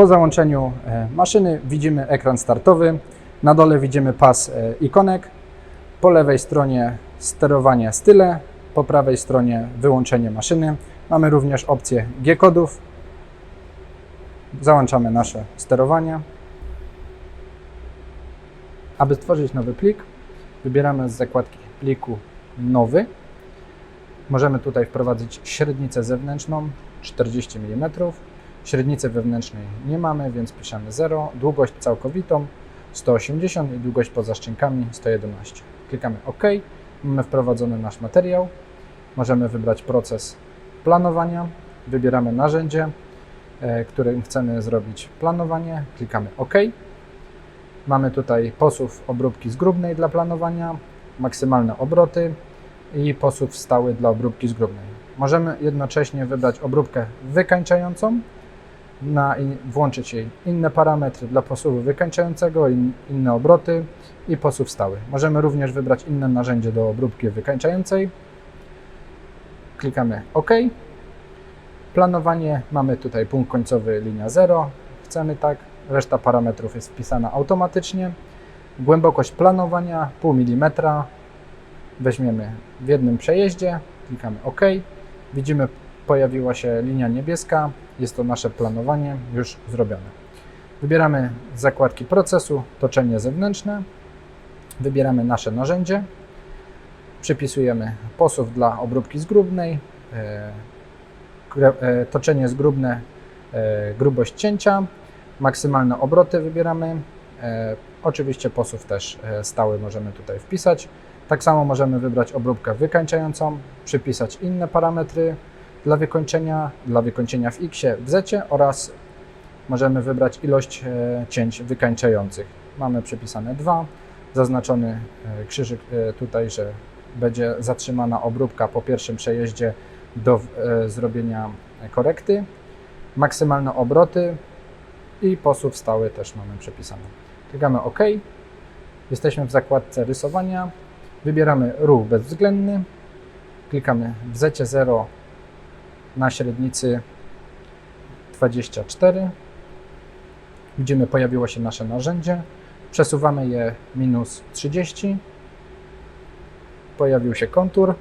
Po załączeniu e, maszyny widzimy ekran startowy. Na dole widzimy pas e, ikonek. Po lewej stronie sterowanie style, po prawej stronie wyłączenie maszyny. Mamy również opcję G-kodów. Załączamy nasze sterowanie. Aby stworzyć nowy plik, wybieramy z zakładki pliku nowy. Możemy tutaj wprowadzić średnicę zewnętrzną 40 mm. Średnicy wewnętrznej nie mamy, więc piszemy 0. Długość całkowitą 180 i długość poza szczękami 111. Klikamy OK. Mamy wprowadzony nasz materiał. Możemy wybrać proces planowania. Wybieramy narzędzie, e, którym chcemy zrobić planowanie. Klikamy OK. Mamy tutaj posuw obróbki zgrubnej dla planowania, maksymalne obroty i posuw stały dla obróbki zgrubnej. Możemy jednocześnie wybrać obróbkę wykańczającą, na in, włączyć jej inne parametry dla posuwu wykańczającego, in, inne obroty i posuw stały. Możemy również wybrać inne narzędzie do obróbki wykańczającej. Klikamy OK. Planowanie mamy tutaj punkt końcowy linia 0. Chcemy tak. Reszta parametrów jest wpisana automatycznie. Głębokość planowania pół milimetra. Weźmiemy w jednym przejeździe. Klikamy OK. Widzimy pojawiła się linia niebieska. Jest to nasze planowanie już zrobione. Wybieramy zakładki procesu toczenie zewnętrzne. Wybieramy nasze narzędzie. Przypisujemy posuw dla obróbki zgrubnej, e, e, toczenie zgrubne, e, grubość cięcia, maksymalne obroty wybieramy. Oczywiście posuw też stały możemy tutaj wpisać. Tak samo możemy wybrać obróbkę wykańczającą, przypisać inne parametry dla wykończenia, dla wykończenia w X, w Z oraz możemy wybrać ilość e, cięć wykańczających. Mamy przypisane dwa, zaznaczony e, krzyżyk e, tutaj, że będzie zatrzymana obróbka po pierwszym przejeździe do zrobienia korekty. Maksymalne obroty i posuw stały też mamy przepisane. Klikamy OK. Jesteśmy w zakładce rysowania. Wybieramy ruch bezwzględny. Klikamy w zecie 0 na średnicy 24. Widzimy, pojawiło się nasze narzędzie. Przesuwamy je minus 30. Pojawił się kontur.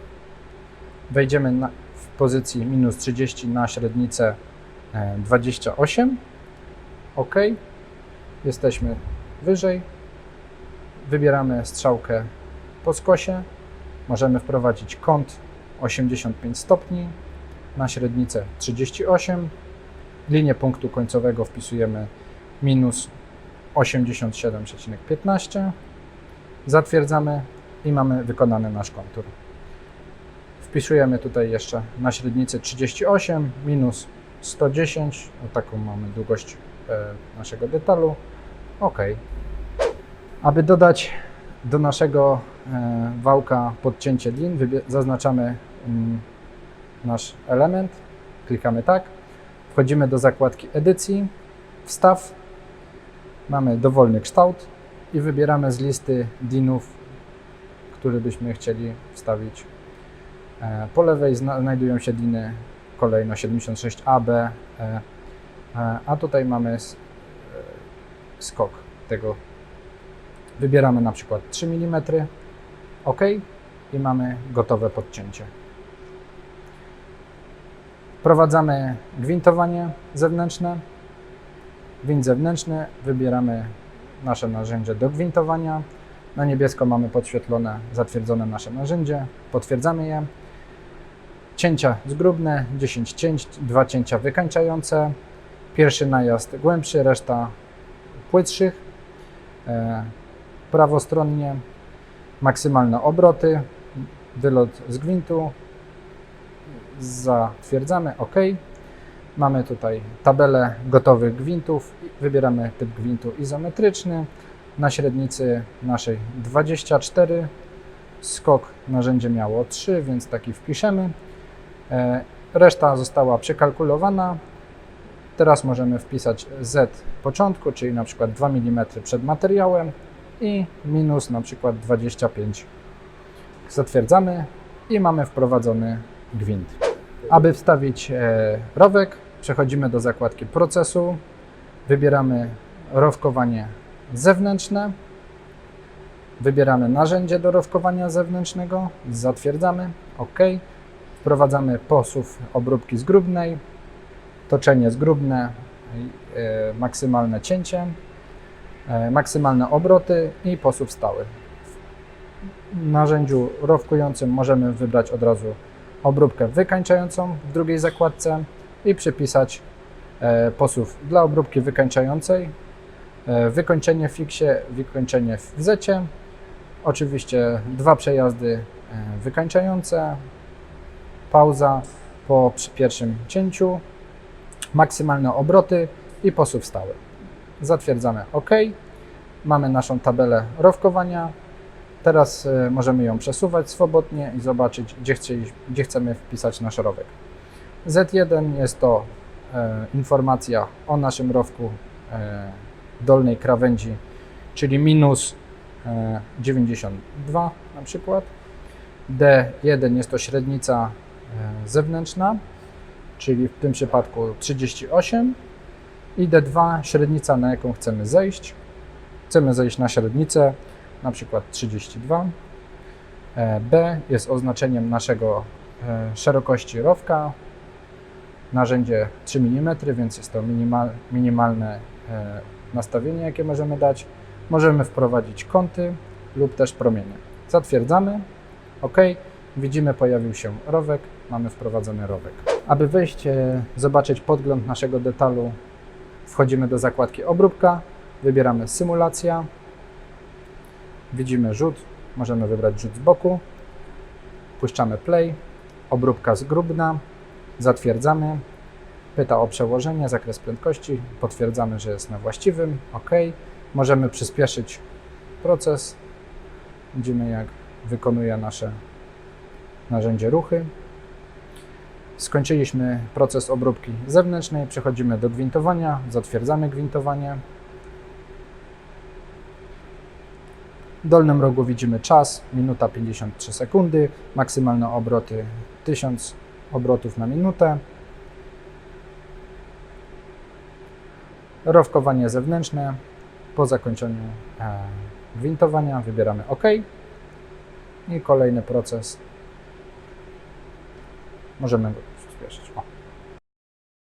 Wejdziemy na, w pozycji minus 30 na średnicę e, 28. OK. Jesteśmy wyżej. Wybieramy strzałkę po skosie. Możemy wprowadzić kąt 85 stopni na średnicę 38. Linię punktu końcowego wpisujemy minus 87,15. Zatwierdzamy i mamy wykonany nasz kontur. Wpisujemy tutaj jeszcze na średnicy 38 minus 110, o taką mamy długość e, naszego detalu. OK. Aby dodać do naszego e, wałka podcięcie lin, zaznaczamy mm, nasz element, klikamy tak, wchodzimy do zakładki edycji, wstaw, mamy dowolny kształt i wybieramy z listy dinów, który byśmy chcieli wstawić. E, Po lewej zna- znajdują się diny kolejno 76A, B, E, e, a tutaj mamy skok tego. Wybieramy na przykład 3 mm, OK i mamy gotowe podcięcie. Wprowadzamy gwintowanie zewnętrzne. Gwint zewnętrzny, wybieramy nasze narzędzie do gwintowania. Na niebiesko mamy podświetlone, zatwierdzone nasze narzędzie, potwierdzamy je. Cięcia zgrubne, 10 cięć, dwa cięcia wykańczające. Pierwszy najazd głębszy, reszta płytszych. E, prawostronnie maksymalne obroty, wylot z gwintu, zatwierdzamy OK. Mamy tutaj tabelę gotowych gwintów. Wybieramy typ gwintu izometryczny. Na średnicy naszej 24. Skok narzędzie miało 3, więc taki wpiszemy. E, Reszta została przekalkulowana. Teraz możemy wpisać Z początku, czyli na przykład 2 mm przed materiałem i minus na przykład 25. Zatwierdzamy i mamy wprowadzony gwint. Aby wstawić e, rowek, przechodzimy do zakładki procesu. Wybieramy rowkowanie zewnętrzne. Wybieramy narzędzie do rowkowania zewnętrznego. Zatwierdzamy. OK. Wprowadzamy posuw obróbki zgrubnej, toczenie zgrubne, e, maksymalne cięcie, e, maksymalne obroty i posuw stały. W narzędziu rowkującym możemy wybrać od razu obróbkę wykańczającą w drugiej zakładce i przypisać e, posuw dla obróbki wykańczającej, e, wykończenie w fiksie, wykończenie w zecie, oczywiście dwa przejazdy e, wykańczające, pauza po pierwszym cięciu, maksymalne obroty i posuw stały. Zatwierdzamy OK. Mamy naszą tabelę rowkowania. Teraz e, możemy ją przesuwać swobodnie i zobaczyć, gdzie, chcieli, gdzie chcemy wpisać nasz rowek. Z1 jest to e, informacja o naszym rowku e, dolnej krawędzi, czyli minus e, 92 na przykład. D1 jest to średnica e, zewnętrzna, czyli w tym przypadku 38 i D2 średnica, na jaką chcemy zejść. Chcemy zejść na średnicę, na przykład 32. E, B jest oznaczeniem naszego e, szerokości rowka. Narzędzie 3 mm, więc jest to minimal, minimalne e, nastawienie, jakie możemy dać. Możemy wprowadzić kąty lub też promienie. Zatwierdzamy. OK. Widzimy, pojawił się rowek. Mamy wprowadzony rowek. Aby wejść, zobaczyć podgląd naszego detalu, wchodzimy do zakładki obróbka, wybieramy symulacja, widzimy rzut, możemy wybrać rzut z boku, puszczamy play, obróbka zgrubna, zatwierdzamy, pyta o przełożenie, zakres prędkości, potwierdzamy, że jest na właściwym, OK. Możemy przyspieszyć proces, widzimy jak wykonuje nasze narzędzie ruchy. Skończyliśmy proces obróbki zewnętrznej, przechodzimy do gwintowania, zatwierdzamy gwintowanie. W dolnym rogu widzimy czas, minuta 53 sekundy, maksymalne obroty 1000 obrotów na minutę. Rowkowanie zewnętrzne. Po zakończeniu e, gwintowania wybieramy OK. I kolejny proces. Możemy go przyspieszyć. O.